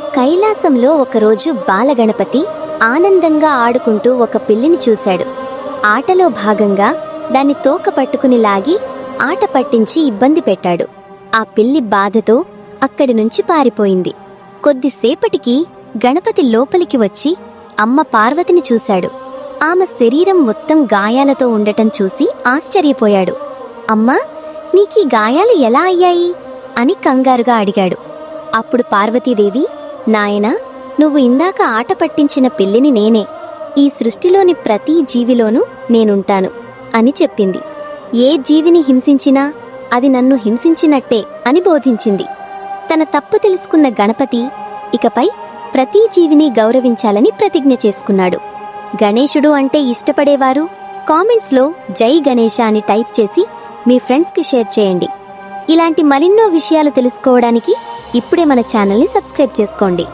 కైలాసంలో ఒకరోజు బాలగణపతి ఆనందంగా ఆడుకుంటూ ఒక పిల్లిని చూశాడు. ఆటలో భాగంగా దాన్ని తోక పట్టుకుని లాగి ఆట పట్టించి ఇబ్బంది పెట్టాడు. ఆ పిల్లి బాధతో అక్కడి నుంచి పారిపోయింది. కొద్దిసేపటికి గణపతి లోపలికి వచ్చి అమ్మ పార్వతిని చూశాడు. ఆమె శరీరం మొత్తం గాయాలతో ఉండటం చూసి ఆశ్చర్యపోయాడు. అమ్మా నీకీ గాయాలు ఎలా అయ్యాయి? అని కంగారుగా అడిగాడు. అప్పుడు పార్వతీదేవి నాయనా నువ్వు ఇందాక ఆట పట్టించిన పిల్లిని నేనే. ఈ సృష్టిలోని ప్రతి జీవిలోనూ నేనుంటాను అని చెప్పింది. ఏ జీవిని హింసించినా అది నన్ను హింసించినట్టే అని బోధించింది. తన తప్పు తెలుసుకున్న గణపతి ఇకపై ప్రతి జీవిని గౌరవించాలని ప్రతిజ్ఞ చేసుకున్నాడు. గణేశుడు అంటే ఇష్టపడేవారు కామెంట్స్లో జై గణేశ అని టైప్ చేసి మీ ఫ్రెండ్స్కి షేర్ చేయండి. ఇలాంటి మరిన్నో విషయాలు తెలుసుకోవడానికి ఇప్పుడే మన ఛానల్ని సబ్స్క్రైబ్ చేసుకోండి.